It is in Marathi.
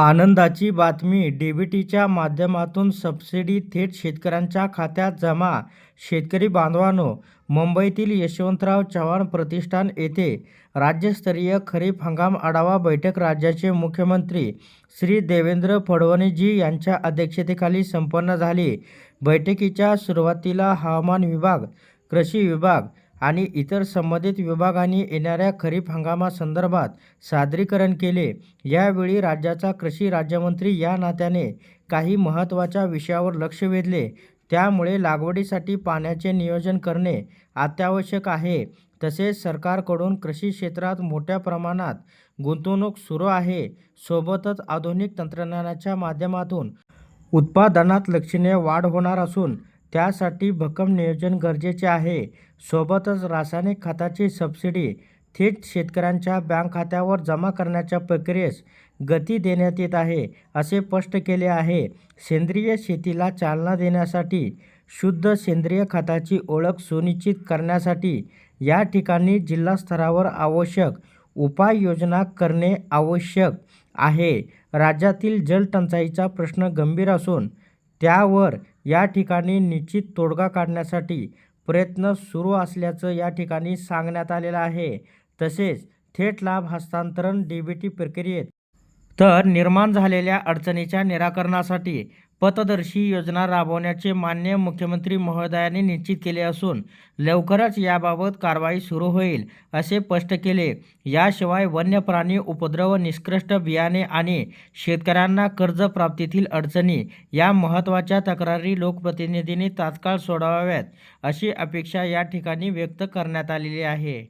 आनंदाची बातमी. डीबीटीच्या माध्यमातून सबसिडी थेट शेतकऱ्यांच्या खात्यात जमा. शेतकरी बांधवांनो मुंबईतील यशवंतराव चव्हाण प्रतिष्ठान येथे राज्यस्तरीय खरीप हंगाम आढावा बैठक राज्याचे मुख्यमंत्री श्री देवेंद्र फडणवीसजी यांच्या अध्यक्षतेखाली संपन्न झाली. बैठकीच्या सुरुवातीला हवामान विभाग कृषी विभाग आणि इतर संबंधित विभागांनी येणाऱ्या खरीप हंगामासंदर्भात सादरीकरण केले. यावेळी राज्याचा कृषी राज्यमंत्री या नात्याने काही महत्त्वाच्या विषयावर लक्ष वेधले. त्यामुळे लागवडीसाठी पाण्याचे नियोजन करणे अत्यावश्यक आहे. तसेच सरकारकडून कृषी क्षेत्रात मोठ्या प्रमाणात गुंतवणूक सुरू आहे. सोबतच आधुनिक तंत्रज्ञानाच्या माध्यमातून उत्पादनात लक्षणीय वाढ होणार असून त्यासाठी भक्कम नियोजन गरजेचे आहे. सोबतच रासायनिक खताची सबसिडी थेट शेतकऱ्यांच्या बँक खात्यावर जमा करण्याच्या प्रक्रियेस गती देण्यात येत आहे असे स्पष्ट केले आहे. सेंद्रिय शेतीला चालना देण्यासाठी शुद्ध सेंद्रिय खताची ओळख सुनिश्चित करण्यासाठी या ठिकाणी जिल्हा स्तरावर आवश्यक उपाययोजना करणे आवश्यक आहे. राज्यातील जलटंचाईचा प्रश्न गंभीर असून त्यावर या ठिकाणी निश्चित तोडगा काढण्यासाठी प्रयत्न सुरू असल्याचं या ठिकाणी सांगण्यात आलेलं आहे. तसेच थेट लाभ हस्तांतरण डीबीटी प्रक्रियेत तर निर्माण झालेल्या अडचणीच्या निराकरणासाठी पथदर्शी योजना राबवण्याचे मान्य मुख्यमंत्री महोदयांनी निश्चित केले असून लवकरच याबाबत कारवाई सुरू होईल असे स्पष्ट केले. याशिवाय वन्य प्राणी उपद्रव निष्कृष्ट बियाणे आणि शेतकऱ्यांना कर्जप्राप्तीतील अडचणी या महत्त्वाच्या तक्रारी लोकप्रतिनिधींनी तात्काळ सोडवाव्यात अशी अपेक्षा या ठिकाणी व्यक्त करण्यात आलेली आहे.